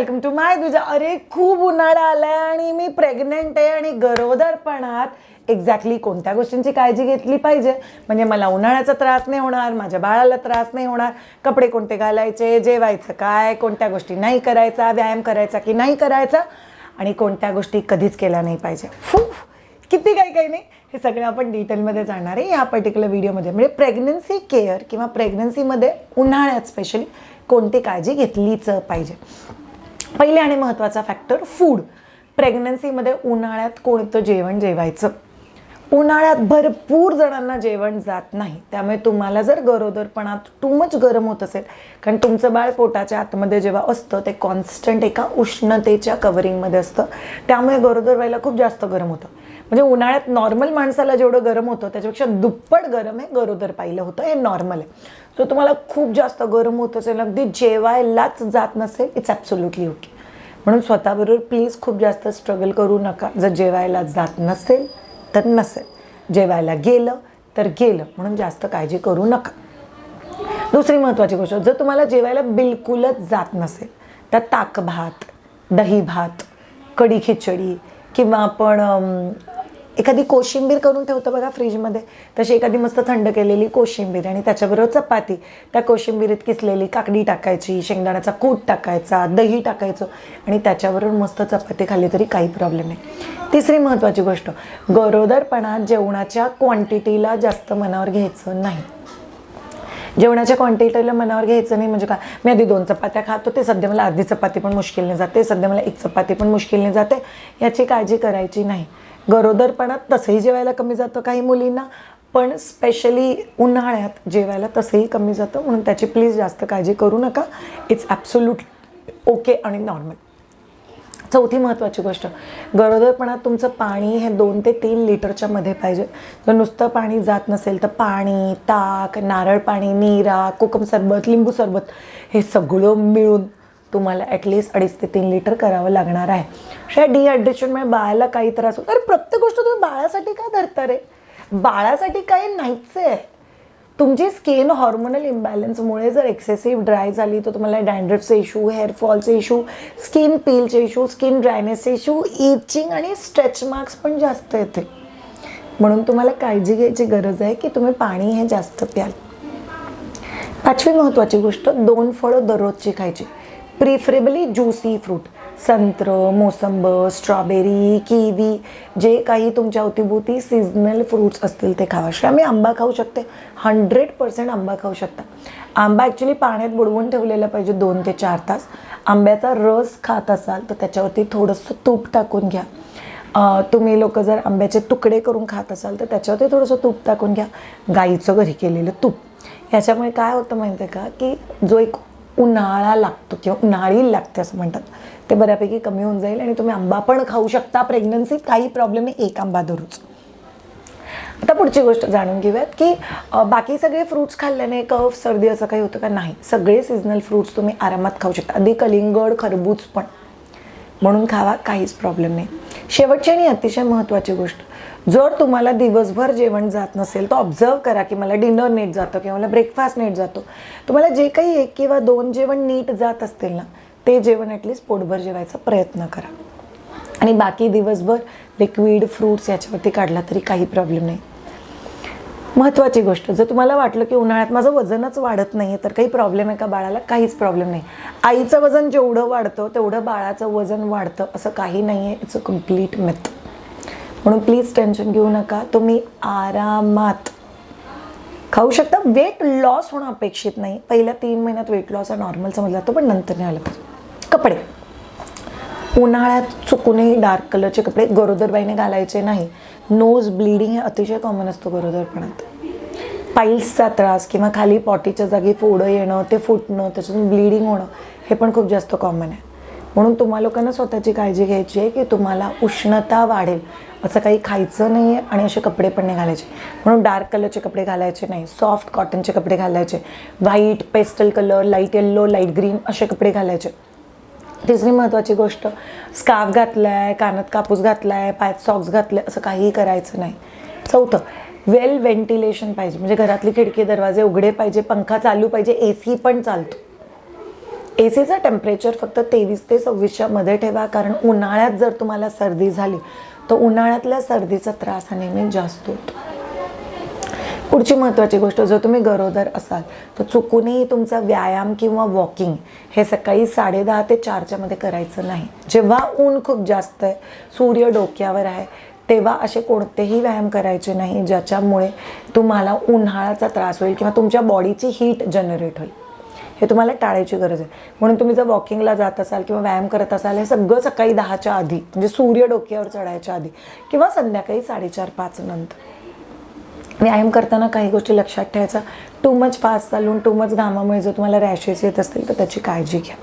Welcome to माय तुझ्या अरे खूप उन्हाळा आलाय आणि मी प्रेग्नेंट आहे आणि गरोदरपणात एक्झॅक्टली कोणत्या गोष्टींची काळजी घेतली पाहिजे? म्हणजे मला उन्हाळ्याचा त्रास नाही होणार माझ्या बाळाला त्रास नाही होणार. कपडे कोणते घालायचे जेवायचं काय कोणत्या गोष्टी नाही करायचा व्यायाम करायचा की नाही करायचा? आणि कोणत्या गोष्टी कधीच केल्या नाही पाहिजे. फू किती काही काही नाही. हे सगळं आपण डिटेलमध्ये जाणार आहे या पर्टिक्युलर व्हिडिओमध्ये म्हणजे प्रेग्नन्सी केअर किंवा प्रेग्नन्सीमध्ये उन्हाळ्यात स्पेशली कोणती काळजी घेतलीच पाहिजे. पहिले आणि महत्त्वाचा फॅक्टर फूड प्रेग्नन्सीमध्ये उन्हाळ्यात कोणतं जेवण जेवायचं? उन्हाळ्यात भरपूर जणांना जेवण जात नाही. त्यामुळे तुम्हाला जर गरोदरपणात टू मच गरम होत असेल कारण तुमचं बाळ पोटाच्या आतमध्ये जेव्हा असतं ते कॉन्स्टंट एका उष्णतेच्या कवरिंगमध्ये असतं. त्यामुळे गरोदर व्हायला खूप जास्त गरम होतं. म्हणजे उन्हाळ्यात नॉर्मल माणसाला जेवढं गरम होतं त्याच्यापेक्षा दुप्पट गरम हे गरोदर पाहिलं होतं. हे नॉर्मल आहे. सो तुम्हाला खूप जास्त गरम होत असेल अगदी जेवायलाच जात नसेल इट्स ॲब्सोल्युटली ओके म्हणून स्वतःबरोबर प्लीज खूप जास्त स्ट्रगल करू नका. जर जेवायला जात नसेल तर नसेल. जेवायला गेलं तर गेलं. म्हणून जास्त काळजी करू नका. दुसरी महत्त्वाची गोष्ट जर तुम्हाला जेवायला बिलकुलच जात नसेल तर ताक भात दही भात कढी खिचडी किंवा आपण एखादी कोशिंबीर करून ठेवतो बघा फ्रीजमध्ये. तशी एखादी मस्त थंड केलेली कोशिंबीर आणि त्याच्याबरोबर चपाती. त्या कोशिंबीरीत किसलेली काकडी टाकायची शेंगदाण्याचा कूट टाकायचा दही टाकायचं आणि त्याच्याबरोबर मस्त चपाती खाल्ली तरी काही प्रॉब्लेम नाही. तिसरी महत्त्वाची गोष्ट गरोदरपणात जेवणाच्या क्वांटिटीला जास्त मनावर घ्यायचं नाही. जेवणाच्या क्वांटिटीला मनावर घ्यायचं नाही म्हणजे काय? मी आधी दोन चपात्या खातो ते सध्या मला अर्धी चपाती पण मुश्किलने जाते सध्या मला एक चपाती पण मुश्किलने जाते याची काळजी करायची नाही. गरोदरपणात तसंही जेवायला कमी जातं काही मुलींना पण स्पेशली उन्हाळ्यात जेवायला तसंही कमी जातं म्हणून त्याची प्लीज जास्त काळजी करू नका. इट्स ॲब्सोल्यूट ओके आणि नॉर्मल चौथी महत्त्वाची गोष्ट गरोदरपणात तुमचं पाणी हे दोन ते तीन लिटरच्या मध्ये पाहिजे. जर नुसतं पाणी जात नसेल तर पाणी ताक नारळ पाणी नीरा कोकम सरबत लिंबू सरबत हे सगळं मिळून तुम्हाला ॲटलिस्ट अडीच ते तीन लिटर करावं लागणार आहे. अशा डिहायड्रेशनमुळे बाळाला काही त्रास होतो अरे प्रत्येक गोष्ट तुम्ही बाळासाठी का धरता रे? बाळासाठी काही नाहीच आहे. तुमची स्किन हॉर्मोनल इम्बॅलन्समुळे जर एक्सेसिव्ह ड्राय झाली तर तुम्हाला डॅन्ड्रफचे इशू हेअरफॉलचे इशू स्किन पीलचे इशू स्किन ड्रायनेसचे इशू इचिंग आणि स्ट्रेच मार्क्स पण जास्त येते. म्हणून तुम्हाला काळजी घ्यायची गरज आहे की तुम्ही पाणी हे जास्त प्याल. पाचवी महत्त्वाची गोष्ट दोन फळं दररोजची खायची. प्रिफरेबली ज्युसी फ्रूट संत्र मोसंब स्ट्रॉबेरी किवी जे काही तुमच्या अवतीभोवती सीझनल फ्रूट्स असतील ते खावा. शिवाय आम्ही आंबा खाऊ शकते. हंड्रेड पर्सेंट आंबा खाऊ शकता. आंबा ॲक्च्युली पाण्यात बुडवून ठेवलेला पाहिजे दोन ते चार तास. आंब्याचा रस खात असाल तर त्याच्यावरती थोडंसं तूप टाकून घ्या. तुम्ही लोक जर आंब्याचे तुकडे करून खात असाल तर त्याच्यावरती थोडंसं तूप टाकून घ्या. गाईचं घरी केलेलं तूप. ह्याच्यामुळे काय होतं माहिती आहे का? की जो एक उन्हाळा लागतो किंवा उन्हाळी लागते असं म्हणतात. ते बऱ्यापैकी कमी होऊन जाईल आणि तुम्ही आंबा पण खाऊ शकता. प्रेग्नन्सीत काही प्रॉब्लेम नाही. एक आंबा दररोज. आता पुढची गोष्ट जाणून घेऊयात की बाकी सगळे फ्रूट्स खाल्ल्याने कफ सर्दी असं काही होतं का? नाही. सगळे सिजनल फ्रूट्स तुम्ही आरामात खाऊ शकता. आधी कलिंगड खरबूज पण. म्हणून खावा. काहीच प्रॉब्लेम नाही. शेवटची आणि अतिशय महत्त्वाची गोष्ट जर तुम्हाला दिवसभर जेवण जात नसेल तर ऑब्झर्व करा की मला डिनर नीट जातं किंवा मला ब्रेकफास्ट नीट जातो. तुम्हाला जे काही एक किंवा दोन जेवण नीट जात असतील ना ते जेवण ॲटलिस्ट पोटभर जेवायचा प्रयत्न करा. आणि बाकी दिवसभर लिक्विड फ्रूट्स याच्यावरती काढला तरी काही प्रॉब्लेम नाही. महत्त्वाची गोष्ट जर तुम्हाला वाटलं की उन्हाळ्यात माझं वजनच वाढत नाही तर काही प्रॉब्लेम आहे का बाळाला? काहीच प्रॉब्लेम नाही. आईचं वजन जेवढं वाढतं तेवढं बाळाचं वजन वाढतं असं काही नाही आहे इट्स अ कंप्लीट मेथ म्हणून प्लीज टेन्शन घेऊ नका. तुम्ही आरामात खाऊ शकता. वेट लॉस होणं अपेक्षित नाही. पहिल्या तीन महिन्यात वेट लॉस हा नॉर्मल समजला जातो पण नंतर नाही आलं पाहिजे. कपडे. उन्हाळ्यात चुकूनही डार्क कलरचे कपडे गरोदरबाईने घालायचे नाही. नोज ब्लिडिंग हे अतिशय कॉमन असतो गरोदरपणात. पाईल्सचा त्रास किंवा खाली पॉटीच्या जागी फोडं येणं ते फुटणं त्याच्यातून ब्लिडिंग होणं हे पण खूप जास्त कॉमन आहे. म्हणून तुम्हा लोकांना स्वतःची काळजी घ्यायची आहे की तुम्हाला उष्णता वाढेल. असं काही खायचं नाही आहे आणि असे कपडे पण नाही घालायचे. म्हणून डार्क कलरचे कपडे घालायचे नाही. सॉफ्ट कॉटनचे कपडे घालायचे. White pastel colour light yellow light green असे कपडे घालायचे. तिसरी महत्त्वाची गोष्ट स्कार्फ आहे कानात कापूस घातला आहे पायात सॉक्स घातले असं काहीही करायचं नाही. चौथं वेल व्हेंटिलेशन पाहिजे. म्हणजे घरातली खिडकी दरवाजे उघडे पाहिजे पंखा चालू पाहिजे ए सी पण चालतो. ए सीचं टेम्परेचर फक्त तेवीस ते सव्वीसच्यामध्ये ठेवा कारण उन्हाळ्यात जर तुम्हाला सर्दी झाली तर उन्हाळ्यातल्या सर्दीचा त्रास हा नेहमी जास्त होतो. पुढची महत्त्वाची गोष्ट जर तुम्ही गरोदर असाल तर चुकूनही तुमचा व्यायाम किंवा वॉकिंग हे सकाळी साडेदहा ते चारच्या मध्ये करायचं नाही. जेव्हा ऊन खूप जास्त आहे सूर्य डोक्यावर आहे तेव्हा असे कोणतेही व्यायाम करायचे नाही ज्याच्यामुळे तुम्हाला उन्हाळ्याचा त्रास होईल किंवा तुमच्या बॉडीची हीट जनरेट होईल. हे तुम्हाला टाळायची गरज आहे. म्हणून तुम्ही जर वॉकिंगला जात असाल किंवा व्यायाम करत असाल हे सगळं सकाळी दहाच्या आधी म्हणजे सूर्य डोक्यावर चढायच्या आधी किंवा संध्याकाळी साडेचार पाच नंतर. व्यायाम करताना काही गोष्टी लक्षात ठेवायचा. टू मच फास्ट चालून टू मच घामामुळे जर तुम्हाला रॅशेस येत असतील तर त्याची काळजी घ्या.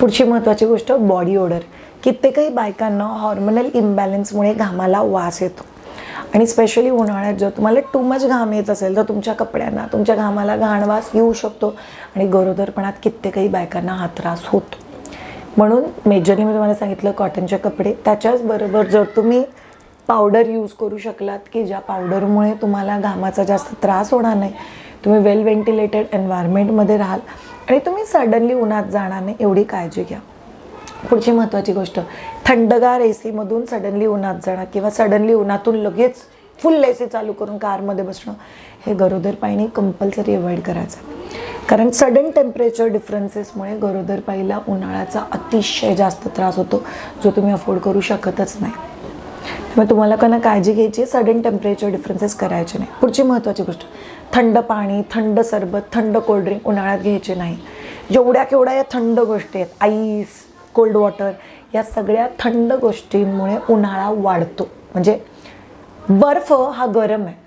पुढची महत्त्वाची गोष्ट बॉडी ओडर कित्येकही बायकांना हॉर्मोनल इम्बॅलन्समुळे घामाला वास येतो. आणि स्पेशली उन्हाळ्यात जर तुम्हाला टू मच घाम येत असेल तर तुमच्या कपड्यांना तुमच्या घामाला घाणवास येऊ शकतो. आणि गरोदरपणात कित्येकही बायकांना हा त्रास होतो. म्हणून मेजरली मी तुम्हाला सांगितलं कॉटनचे कपडे. त्याच्याचबरोबर जर तुम्ही पावडर यूज करू शकलात की ज्या पावडरमुळे तुम्हाला घामाचा जास्त त्रास होणार नाही तुम्ही वेल व्हेंटिलेटेड एन्व्हायरमेंटमध्ये राहाल. आणि तुम्ही सडनली उन्हात जाणार नाही एवढी काळजी घ्या. पुढची महत्त्वाची गोष्ट थंडगार ए सीमधून सडनली उन्हात जाणं किंवा सडनली उन्हातून लगेच फुल ए सी चालू करून कारमध्ये बसणं हे गरोदर पायीने कंपल्सरी अवॉइड करायचं. कारण सडन टेम्परेचर डिफरन्सेसमुळे गरोदर पाईला उन्हाळ्याचा अतिशय जास्त त्रास होतो जो तुम्ही अफोर्ड करू शकतच नाही. त्यामुळे तुम्हाला कोणा काळजी घ्यायची सडन टेम्परेचर डिफरन्सेस करायचे नाही. पुढची महत्त्वाची गोष्ट थंड पाणी थंड सरबत थंड कोल्ड्रिंक उन्हाळ्यात घ्यायचे नाही. जेवढ्या केवढ्या या थंड गोष्टी आहेत आईस कोल्ड वॉटर या सगळ्या थंड गोष्टींमुळे उन्हाळा वाढतो. म्हणजे बर्फ हा गरम आहे.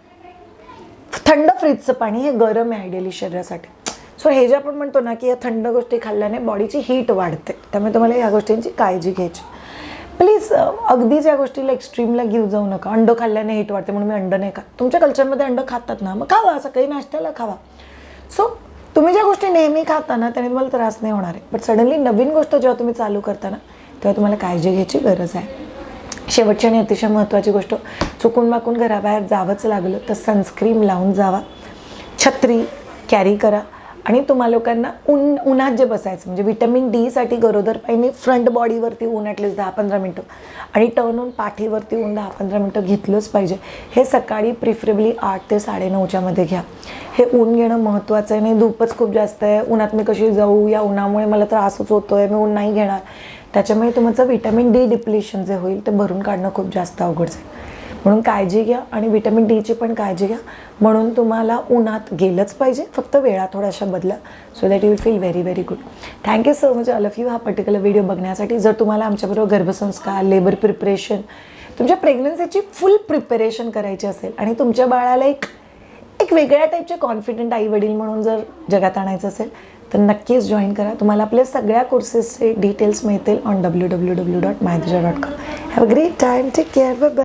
थंड फ्रीजचं पाणी हे गरम आहे आयडियली शरीरासाठी. सो हे जे आपण म्हणतो ना की या थंड गोष्टी खाल्ल्याने बॉडीची हीट वाढते. त्यामुळे तुम्हाला या गोष्टींची काळजी घ्यायची. प्लीज अगदीच या गोष्टीला एक्स्ट्रीमला घेऊ जाऊ नका. अंड खाल्ल्याने हीट वाढते म्हणून मी अंड नाही खात. तुमच्या कल्चरमध्ये अंड खातात ना मग खावा. सकाळी नाश्त्याला खावा. सो तुम्ही ज्या गोष्टी नेहमी खाता ना त्याने तुम्हाला त्रास नाही होणार आहे. बट सडनली नवीन गोष्ट जेव्हा तुम्ही चालू करता ना तेव्हा तुम्हाला काळजी घ्यायची गरज आहे. शेवटची आणि अतिशय महत्त्वाची गोष्ट चुकून माकून घराबाहेर जावंच लागलं तर सनस्क्रीम लावून जावा. छत्री कॅरी करा. आणि तुम्हा लोकांना ऊन उन्हात जे बसायचं म्हणजे विटॅमिन डीसाठी गरोदर पाहिजे फ्रंट बॉडीवरती ऊन ॲटलीस्ट दहा पंधरा मिनटं आणि टर्न ऊन पाठीवरती ऊन दहा पंधरा मिनटं घेतलंच पाहिजे. हे सकाळी प्रिफरेबली आठ ते साडेनऊच्यामध्ये घ्या. हे ऊन घेणं महत्त्वाचं आहे. नाही धूपच खूप जास्त आहे. उन्हात मी कशी जाऊ? या उन्हामुळे मला त्रासच होतो आहे मी ऊन नाही घेणार. त्याच्यामुळे तुमचं विटॅमिन डी डिप्लिशन जे होईल ते भरून काढणं खूप जास्त अवघड आहे म्हणून काळजी घ्या आणि विटॅमिन डीची पण काळजी घ्या. म्हणून तुम्हाला उन्हात गेलंच पाहिजे. फक्त वेळा थोड्याशा बदला. So that you will feel very very good thank you so much all of you हा पर्टिक्युलर व्हिडिओ बघण्यासाठी जर तुम्हाला आमच्याबरोबर गर्भसंस्कार लेबर प्रिपरेशन तुमच्या प्रेग्नन्सीची फुल प्रिपरेशन करायची असेल आणि तुमच्या बाळाला एक एक वेगळ्या टाईपचे कॉन्फिडंट आई वडील म्हणून जर जगात आणायचं असेल तर नक्कीच जॉईन करा. तुम्हाला आपल्या सगळ्या कोर्सेसचे डिटेल्स मिळतील on W W W dot मायदेजा dot com have a great time take care bye